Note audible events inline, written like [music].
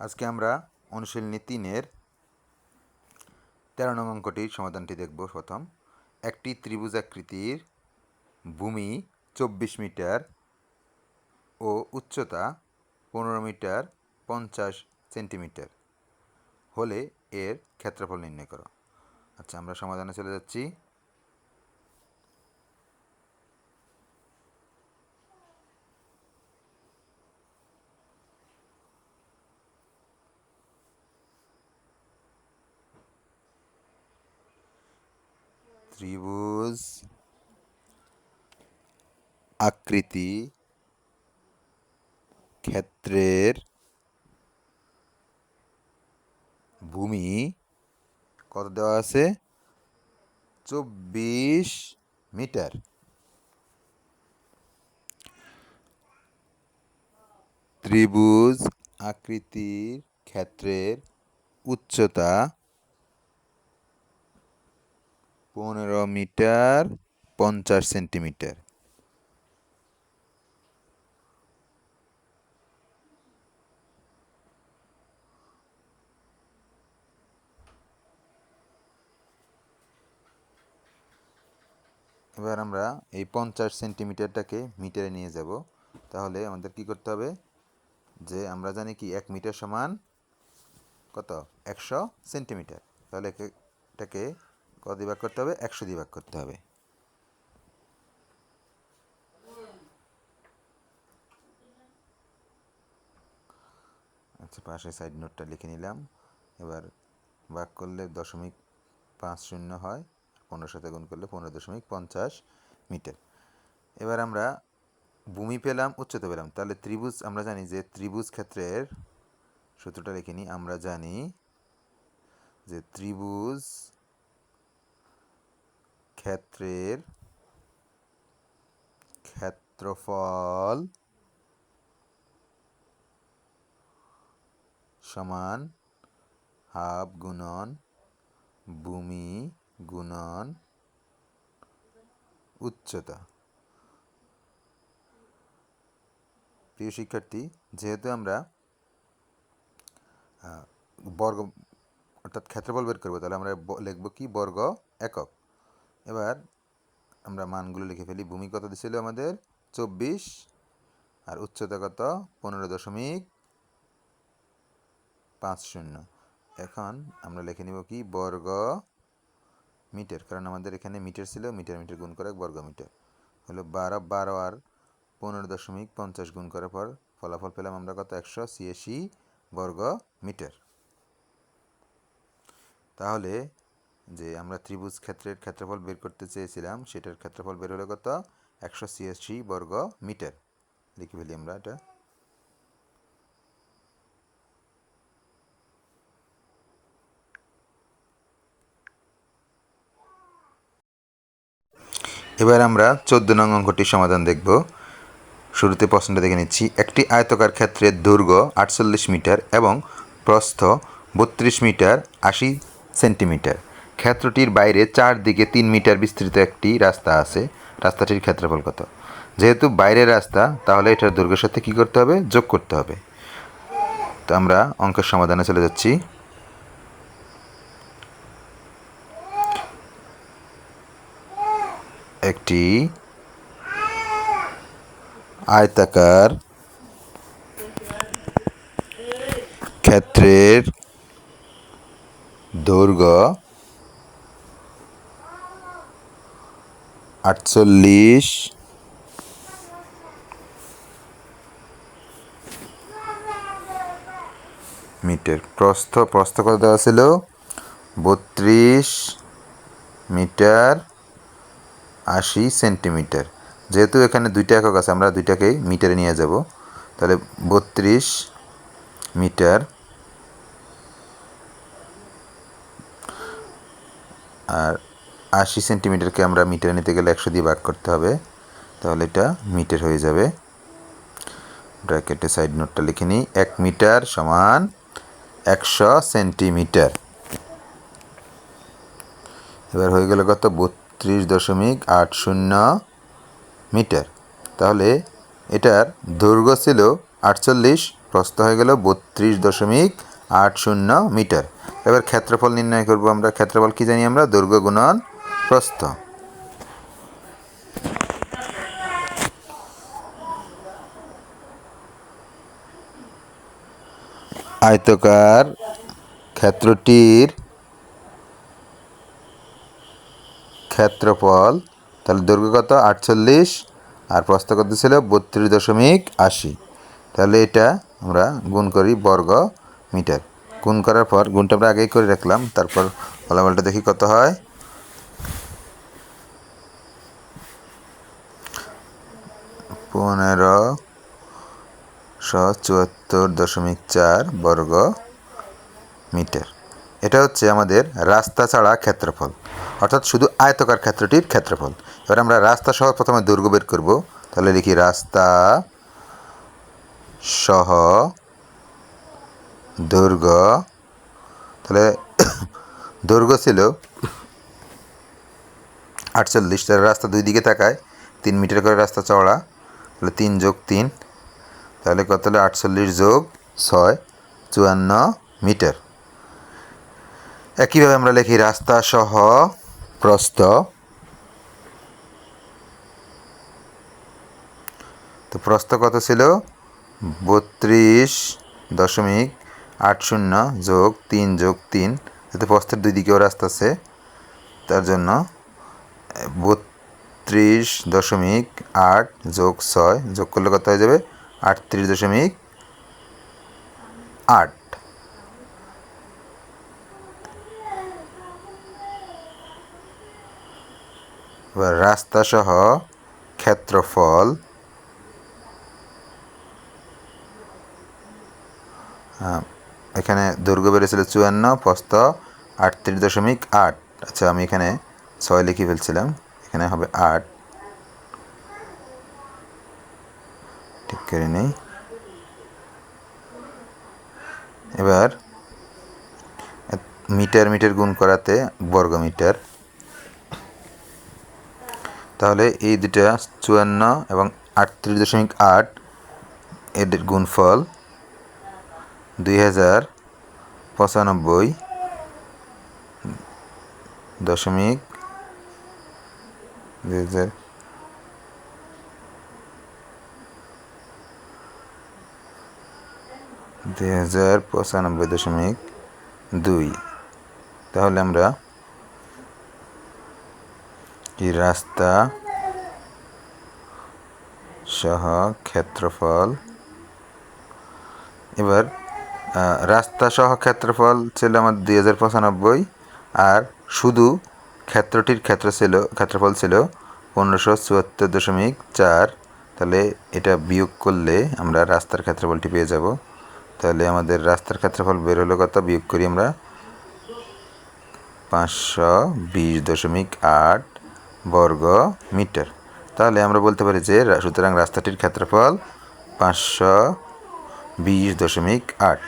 আজকে আমরা অনুশীলনী তিনের তেরো নং অঙ্কটির সমাধানটি দেখব প্রথম। একটি ত্রিভুজাকৃতির ভূমি চব্বিশ মিটার ও উচ্চতা পনেরো মিটার পঞ্চাশ সেন্টিমিটার হলে এর ক্ষেত্রফল নির্ণয় করো। আচ্ছা আমরা সমাধানে চলে যাচ্ছি। ত্রিভুজ আকৃতি ক্ষেত্রের ভূমি কত দেওয়া আছে? চব্বিশ মিটার। ত্রিভুজ আকৃতির ক্ষেত্রের উচ্চতা পনেরো মিটার, পঞ্চাশ সেন্টিমিটার। এবার আমরা এই পঞ্চাশ সেন্টিমিটারটাকে মিটারে নিয়ে যাব। তাহলে আমাদের কি করতে হবে? যে আমরা জানি কি এক মিটার সমান কত? একশো সেন্টিমিটার। তাহলে এটাকে কত দিয়ে ভাগ করতে হবে? একশো দিয়ে ভাগ করতে হবে। আচ্ছা পাশে সাইড নোটটা লিখে নিলাম। এবার ভাগ করলে দশমিক পাঁচ শূন্য হয় পনেরো সাথে গুণ করলে পনেরো দশমিক পঞ্চাশ মিটার। এবার আমরা ভূমি পেলাম, উচ্চতা পেলাম। তাহলে ত্রিভুজ, আমরা জানি যে ত্রিভুজ ক্ষেত্রের সূত্রটা লিখে নিই। আমরা জানি যে ত্রিভুজ ক্ষেত্রের ক্ষেত্রফল সমান হাফ গুণন ভূমি গুণন উচ্চতা। প্রিয় শিক্ষার্থী, যেহেতু আমরা বর্গ অর্থাৎ ক্ষেত্রফল বের করব, তাহলে আমরা লিখব কি? বর্গ একক। এবার আমরা মানগুলো লিখে ফেলি। ভূমি কত দিছিল আমাদের? চব্বিশ। আর উচ্চতা কত? পনেরো দশমিক পাঁচ শূন্য। এখন আমরা লিখে নিব কি? বর্গ মিটার। কারণ আমাদের এখানে মিটার ছিল, মিটার মিটার গুণ করে বর্গ মিটার। হলো বারো বারো আর পনেরো দশমিক পঞ্চাশ গুণ করার পর ফলাফল পেলাম আমরা কত? একশো ছিয়াশি বর্গ মিটার। তাহলে যে আমরা ত্রিভুজ ক্ষেত্রের ক্ষেত্রফল বের করতে চেয়েছিলাম, সেটার ক্ষেত্রফল বের হলো কত? একশো ছিয়াশি বর্গ মিটার। লিখে ফেলি আমরা এটা। এবার আমরা চোদ্দ নং অঙ্কটির সমাধান দেখব। শুরুতে প্রশ্নটা দেখে নিচ্ছি। একটি আয়তকার ক্ষেত্রের দৈর্ঘ্য আটচল্লিশ মিটার এবং প্রস্থ বত্রিশ মিটার আশি সেন্টিমিটার। ক্ষেত্রটির বাইরে চারদিকে তিন মিটার বিস্তৃত একটি রাস্তা আছে। রাস্তাটির ক্ষেত্রফল কত? যেহেতু বাইরের রাস্তা, তাহলে এটার দৈর্ঘ্যের সাথে কী করতে হবে? যোগ করতে হবে। তো আমরা অঙ্কের সমাধানে চলে যাচ্ছি। একটি আয়তাকার ক্ষেত্রের দৈর্ঘ্য আটচল্লিশ। মিটার। প্রস্থ প্রস্থ কত দেওয়া ছিল? বত্রিশ মিটার আশি সেন্টিমিটার। যেহেতু এখানে দুইটা একক আছে, আমরা দুইটাকেই মিটারে নিয়ে যাব। তাহলে বত্রিশ মিটার আর আশি সেন্টিমিটারকে আমরা মিটারে নিতে গেলে একশো দিয়ে ভাগ করতে হবে। তাহলে এটা মিটার হয়ে যাবে। ব্র্যাকেটে সাইড নোটটা লিখে নিই। এক মিটার সমান একশো সেন্টিমিটার। এবার হয়ে গেল কত? বত্রিশ দশমিক আট শূন্য মিটার। তাহলে এটার দৈর্ঘ্য ছিল আটচল্লিশ, প্রস্থ হয়ে গেল বত্রিশ দশমিক আট শূন্য মিটার। এবার ক্ষেত্রফল নির্ণয় করব আমরা। ক্ষেত্রফল কি জানি আমরা? দৈর্ঘ্য গুণন প্রস্থ। আয়তকার ক্ষেত্রটির ক্ষেত্রফল, তাহলে দৈর্ঘ্য কত? আটচল্লিশ। আর প্রস্থ কত ছিল? বত্রিশ দশমিক আশি। তাহলে এটা আমরা গুণ করি বর্গ মিটার। গুণ করার পর, গুণটা আমরা আগেই করে রাখলাম। তারপর ফলাফলটা দেখি কত হয়? পনেরো চুয়াত্তর দশমিক চার বর্গ মিটার। এটা হচ্ছে আমাদের রাস্তা ছাড়া ক্ষেত্রফল। অর্থাৎ শুধু আয়তকার ক্ষেত্রটির ক্ষেত্রফল। এবার আমরা রাস্তা সহ প্রথমে দৈর্ঘ্য বের করব। তাহলে লিখি রাস্তা সহ দৈর্ঘ্য তাহলে [coughs] দৈর্ঘ্য ছিল আটচল্লিশ। রাস্তা দুই দিকে তাকায়। তিন মিটার করে রাস্তা চওড়া। তাহলে তিন যোগ তিন, তাহলে কত হলো? আটচল্লিশ যোগ ছয়, চুয়ান্ন মিটার। একইভাবে আমরা লিখি, রাস্তা সহ প্রস্থ। তো প্রস্থ কত ছিল? বত্রিশ দশমিক আট শূন্য যোগ তিন যোগ তিন। যাতে প্রস্থের দুই দিকেও রাস্তা আছে। তার জন্য বত্রিশ দশমিক আট যোগ ছয় যোগ করলে কত হয়ে যাবে? আটত্রিশ দশমিক আট। এবার রাস্তা সহ ক্ষেত্রফল এখানে দৈর্ঘ্য বেড়েছিল চুয়ান্ন, প্রস্থ আটত্রিশ দশমিক আট। আচ্ছা আমি এখানে ছয় লিখে ফেলছিলাম। এখানে হবে আট। ঠিক করে নেই। এবার মিটার মিটার গুণ করাতে বর্গ মিটার তাহলে এই দুটা চুয়ান্ন এবং আটত্রিশ দশমিক আট এর গুণফল দুই হাজার পঁচানব্বই দশমিক দুই হাজার দুই হাজার পঁচানব্বই দশমিক দুই। তাহলে আমরা এই রাস্তা সহ ক্ষেত্রফল? এবার রাস্তা সহ ক্ষেত্রফল ছিল আমার দুই হাজার পঁচানব্বই আর শুধু ক্ষেত্রটির ক্ষেত্র ছিল, ক্ষেত্রফল ছিল পনেরোশো চুয়াত্তর দশমিক চার। তাহলে এটা বিয়োগ করলে আমরা রাস্তার ক্ষেত্রফলটি পেয়ে যাব। তাহলে আমাদের রাস্তার ক্ষেত্রফল বের হলো কত? বিয়োগ করি আমরা পাঁচশো বিশ দশমিক আট বর্গ মিটার। তাহলে আমরা বলতে পারি যে সুতরাং রাস্তাটির ক্ষেত্রফল পাঁচশো বিশ দশমিক আট।